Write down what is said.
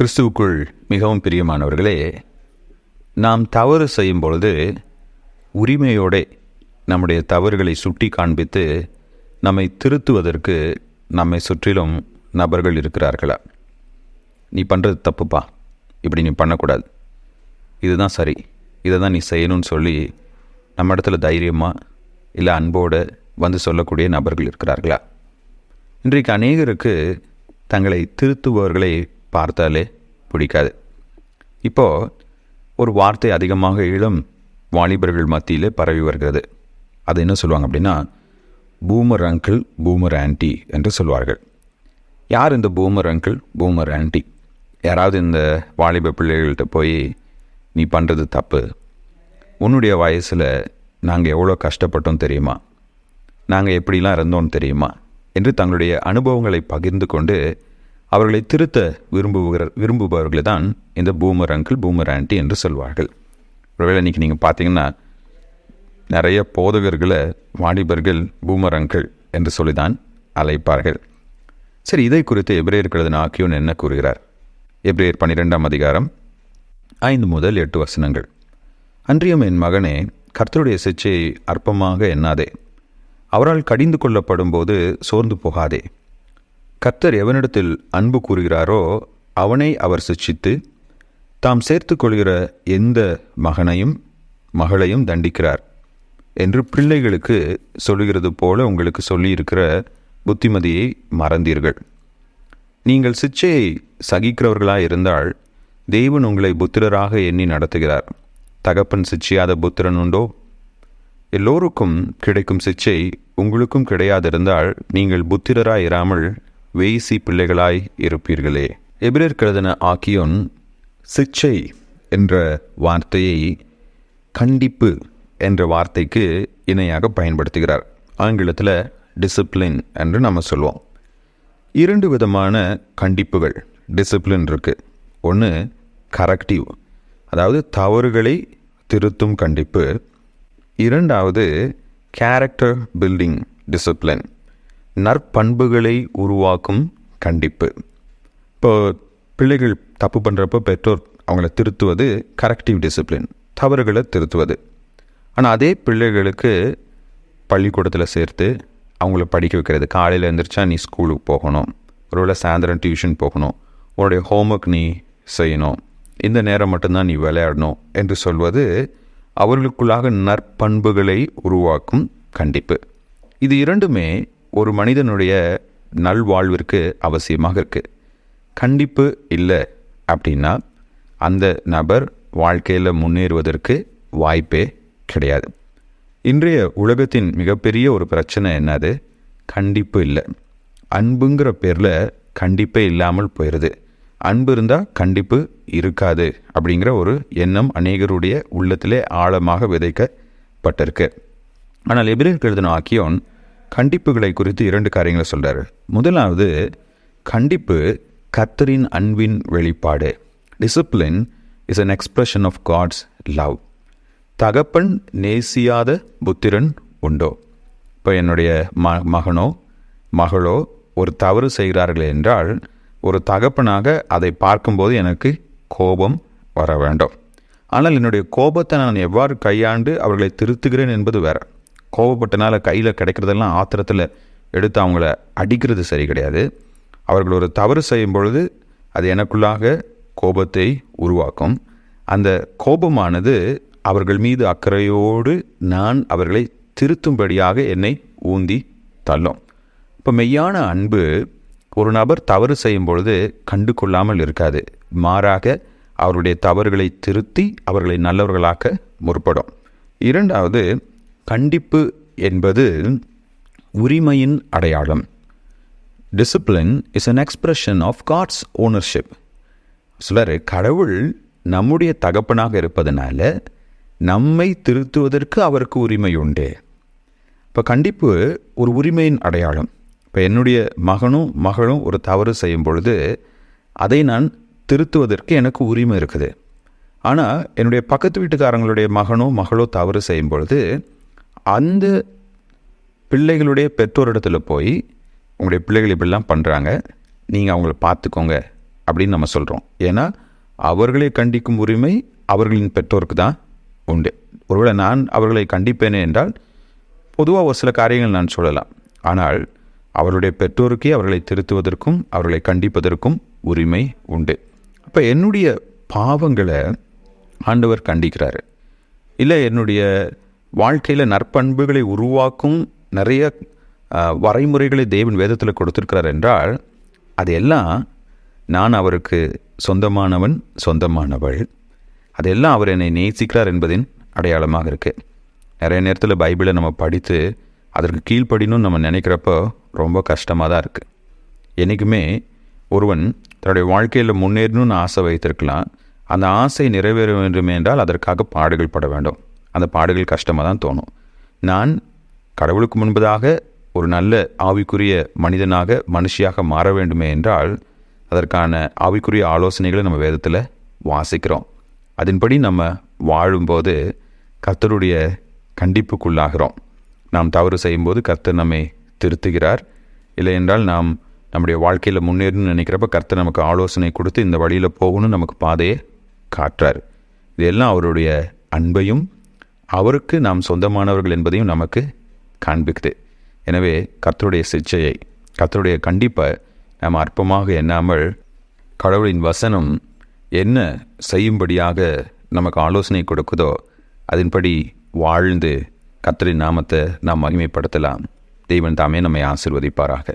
கிறிஸ்துவுக்குள் மிகவும் பிரியமானவர்களே நாம் தவறு செய்யும் பொழுது உரிமையோடே நம்முடைய தவறுகளை சுட்டி காண்பித்து நம்மை திருத்துவதற்கு நம்மை சுற்றிலும் நபர்கள் இருக்கிறார்களா? நீ பண்ணுறது தப்புப்பா. இப்படி நீ பண்ணக்கூடாது. இதுதான் சரி. இதை தான் நீ செய்யணும்னு சொல்லி நம்ம இடத்துல தைரியமாக இல்லை அன்போடு வந்து சொல்லக்கூடிய நபர்கள் இருக்கிறார்களா? இன்றைக்கு அநேகருக்கு தங்களை திருத்துபவர்களை பார்த்தாலே பிடிக்காது. இப்போது ஒரு வார்த்தை அதிகமாக இளம் வாலிபர்கள் மத்தியில் பரவி வருகிறது. அது என்ன சொல்லுவாங்க அப்படின்னா பூமர் அங்கிள் பூமர் ஆன்டி என்று சொல்வார்கள். யார் இந்த பூமர் அங்கிள் பூமர் ஆன்டி யாராவது இந்த வாலிப பிள்ளைகள்கிட்ட போய் நீ பண்ணுறது தப்பு. உன்னுடைய வயசில் நாங்கள் எவ்வளோ கஷ்டப்பட்டோம் தெரியுமா? நாங்கள் எப்படிலாம் இருந்தோம் தெரியுமா? என்று தங்களுடைய அனுபவங்களை பகிர்ந்து கொண்டு அவர்களை திருத்த விரும்புகிற விரும்புபவர்களை தான் இந்த பூமர் அங்கிள் பூமர் ஆண்டி என்று சொல்வார்கள். ஒருவேளை இன்றைக்கி நீங்கள் பார்த்தீங்கன்னா நிறைய போதகர்களை வாலிபர்கள் பூமர் அங்கிள் என்று சொல்லி தான் அழைப்பார்கள். சரி இதை குறித்து எப்ரேயர் கழுதின ஆக்கியோன் என்ன கூறுகிறார்? எப்ரேயர் பன்னிரெண்டாம் அதிகாரம் ஐந்து முதல் எட்டு வசனங்கள். அன்றியும் என் மகனே கர்த்தருடைய சிச்சையை அற்பமாக எண்ணாதே. அவரால் கடிந்து கொள்ளப்படும் போது சோர்ந்து போகாதே. கர்த்தர் எவனிடத்தில் அன்பு கூறுகிறாரோ அவனை அவர் சிச்சித்து தாம் சேர்த்து கொள்கிற எந்த மகனையும் மகளையும் தண்டிக்கிறார் என்று பிள்ளைகளுக்கு சொல்லுகிறது போல உங்களுக்கு சொல்லியிருக்கிற புத்திமதியை மறந்தீர்கள். நீங்கள் சிச்சையை சகிக்கிறவர்களாக இருந்தால் தெய்வன் உங்களை புத்திரராக எண்ணி நடத்துகிறார். தகப்பன் சிச்சையாத புத்திரன் உண்டோ? எல்லோருக்கும் கிடைக்கும் சிச்சை உங்களுக்கும் கிடையாதிருந்தால் நீங்கள் புத்திரராய் இராமல் வேசி பிள்ளைகளாய் இருப்பீர்களே. எபிரர் கழுதன ஆக்கியோன் சிச்சை என்ற வார்த்தையை கண்டிப்பு என்ற வார்த்தைக்கு இணையாக பயன்படுத்துகிறார். ஆங்கிலத்தில் டிசிப்ளின் என்று நம்ம சொல்லுவோம் இரண்டு விதமான கண்டிப்புகள் டிசிப்ளின் இருக்குது ஒன்று கரெக்டிவ் அதாவது தவறுகளை திருத்தும் கண்டிப்பு. இரண்டாவது கேரக்டர் பில்டிங் டிசிப்ளின் நற்பண்புகளை உருவாக்கும் கண்டிப்பு. இப்போ பிள்ளைகள் தப்பு பண்ணுறப்போ பெற்றோர் அவங்கள திருத்துவது கரெக்டிவ் டிசிப்ளின் தவறுகளை திருத்துவது. ஆனால் அதே பிள்ளைகளுக்கு பள்ளிக்கூடத்தில் சேர்த்து அவங்கள படிக்க வைக்கிறது. காலையில் எழுந்திரிச்சா நீ ஸ்கூலுக்கு போகணும். ஒருவேளை சாயந்தரம் டியூஷன் போகணும். உன்னுடைய ஹோம்ஒர்க் நீ செய்யணும். இந்த நேரம் மட்டும்தான் நீ விளையாடணும் என்று சொல்வது அவர்களுக்குள்ளாக நற்பண்புகளை உருவாக்கும் கண்டிப்பு. இது இரண்டுமே ஒரு மனிதனுடைய நல்வாழ்விற்கு அவசியமாக இருக்குது கண்டிப்பு இல்லை அப்படின்னா அந்த நபர் வாழ்க்கையில் முன்னேறுவதற்கு வாய்ப்பே கிடையாது. இன்றைய உலகத்தின் மிகப்பெரிய ஒரு பிரச்சனை என்னது? கண்டிப்பு இல்லை. அன்புங்கிற பேரில் கண்டிப்பே இல்லாமல் போயிடுது அன்பு இருந்தால் கண்டிப்பு இருக்காது அப்படிங்கிற ஒரு எண்ணம் அநேகருடைய உள்ளத்திலே ஆழமாக விதைக்கப்பட்டிருக்கு. ஆனால் எபிரேயருக்கு எழுதின ஆக்கியோன் கண்டிப்புகளை குறித்து இரண்டு காரியங்களை சொல்கிறார் முதலாவது கண்டிப்பு கத்தரின் அன்பின் வெளிப்பாடு. Discipline is an expression of God's love தகப்பன் நேசியாத புத்திரன் உண்டோ? இப்போ என்னுடைய ம மகனோ மகளோ ஒரு தவறு செய்கிறார்கள் என்றால் ஒரு தகப்பனாக அதை பார்க்கும்போது எனக்கு கோபம் வர வேண்டும். ஆனால் என்னுடைய கோபத்தை நான் எவ்வாறு கையாண்டு அவர்களை திருத்துகிறேன் என்பது வேற. கோபப்பட்டனால் கையில் கிடைக்கிறதெல்லாம் ஆத்திரத்தில் எடுத்து அவங்கள அடிக்கிறது சரி கிடையாது. அவர்கள் ஒரு தவறு செய்யும் பொழுது அது எனக்குள்ளாக கோபத்தை உருவாக்கும். அந்த கோபமானது அவர்கள் மீது அக்கறையோடு நான் அவர்களை திருத்தும்படியாக என்னை ஊந்தி தள்ளும். இப்போ மெய்யான அன்பு ஒரு நபர் தவறு செய்யும் பொழுது கண்டு கொள்ளாமல் இருக்காது. மாறாக அவருடைய தவறுகளை திருத்தி அவர்களை நல்லவர்களாக்க முற்படும். இரண்டாவது கண்டிப்பு என்பது உரிமையின் அடையாளம். Discipline is an expression of God's ownership சிலர் கடவுள் நம்முடைய தகப்பனாக இருப்பதனால நம்மை திருத்துவதற்கு அவருக்கு உரிமை உண்டு. இப்போ கண்டிப்பு ஒரு உரிமையின் அடையாளம். இப்போ என்னுடைய மகனும் மகளும் ஒரு தவறு செய்யும் பொழுது அதை நான் திருத்துவதற்கு எனக்கு உரிமை இருக்குது. ஆனால் என்னுடைய பக்கத்து வீட்டுக்காரங்களுடைய மகனோ மகளோ தவறு செய்யும் பொழுது அந்த பிள்ளைகளுடைய பெற்றோரிடத்தில் போய் உங்களுடைய பிள்ளைகள் இப்படிலாம் பண்ணுறாங்க நீங்கள் அவங்கள பார்த்துக்கோங்க அப்படின்னு நம்ம சொல்கிறோம் ஏன்னா அவர்களை கண்டிக்கும் உரிமை அவர்களின் பெற்றோருக்கு தான் உண்டு. ஒருவேளை நான் அவர்களை கண்டிப்பேனே என்றால் பொதுவாக ஒரு சில காரியங்கள் நான் சொல்லலாம். ஆனால் அவருடைய பெற்றோருக்கே அவர்களை திருத்துவதற்கும் அவர்களை கண்டிப்பதற்கும் உரிமை உண்டு. அப்போ என்னுடைய பாவங்களை ஆண்டவர் கண்டிக்கிறாரு. இல்லை என்னுடைய வாழ்க்கையில் நற்பண்புகளை உருவாக்கும் நிறைய வரைமுறைகளை தேவன் வேதத்தில் கொடுத்திருக்கிறார் என்றால் அதையெல்லாம் நான் அவருக்கு சொந்தமானவன் சொந்தமானவள். அதெல்லாம் அவர் என்னை நேசிக்கிறார் என்பதின் அடையாளமாக இருக்குது நிறைய நேரத்தில் பைபிளை நம்ம படித்து அதற்கு கீழ்ப்படினும் நம்ம நினைக்கிறப்போ ரொம்ப கஷ்டமாக தான் இருக்குது என்றைக்குமே ஒருவன் தன்னுடைய வாழ்க்கையில் முன்னேறணும்னு ஆசை வைத்திருக்கலாம். அந்த ஆசை நிறைவேற வேண்டும் என்றால் அதற்காக பாடுகள் பட வேண்டும். அந்த பாடுகள் கஷ்டமாக தான் தோணும். நான் கடவுளுக்கு முன்பதாக ஒரு நல்ல ஆவிக்குரிய மனிதனாக மனுஷியாக மாற வேண்டுமே என்றால் அதற்கான ஆவிக்குரிய ஆலோசனைகளை நம்ம வேதத்தில் வாசிக்கிறோம். அதன்படி நம்ம வாழும்போது கர்த்தருடைய கண்டிப்புக்குள்ளாகிறோம். நாம் தவறு செய்யும்போது கர்த்தர் நம்மை திருத்துகிறார். இல்லை என்றால் நாம் நம்முடைய வாழ்க்கையில் முன்னேறணும்னு நினைக்கிறப்ப கர்த்தர் நமக்கு ஆலோசனை கொடுத்து இந்த வழியில் போகணும்னு நமக்கு பாதையை காட்டுறார். இதெல்லாம் அவருடைய அன்பையும் அவருக்கு நாம் சொந்தமானவர்கள் என்பதையும் நமக்கு காண்பிக்குது. எனவே கர்த்தருடைய சிச்சையை கத்தருடைய கண்டிப்பை நாம் அற்பமாக எண்ணாமல் கடவுளின் வசனம் என்ன செய்யும்படியாக நமக்கு ஆலோசனை கொடுக்குதோ அதன்படி வாழ்ந்து கர்த்தரின் நாமத்தை நாம் மகிமைப்படுத்தலாம். தெய்வன் தாமே நம்மை ஆசிர்வதிப்பாராக.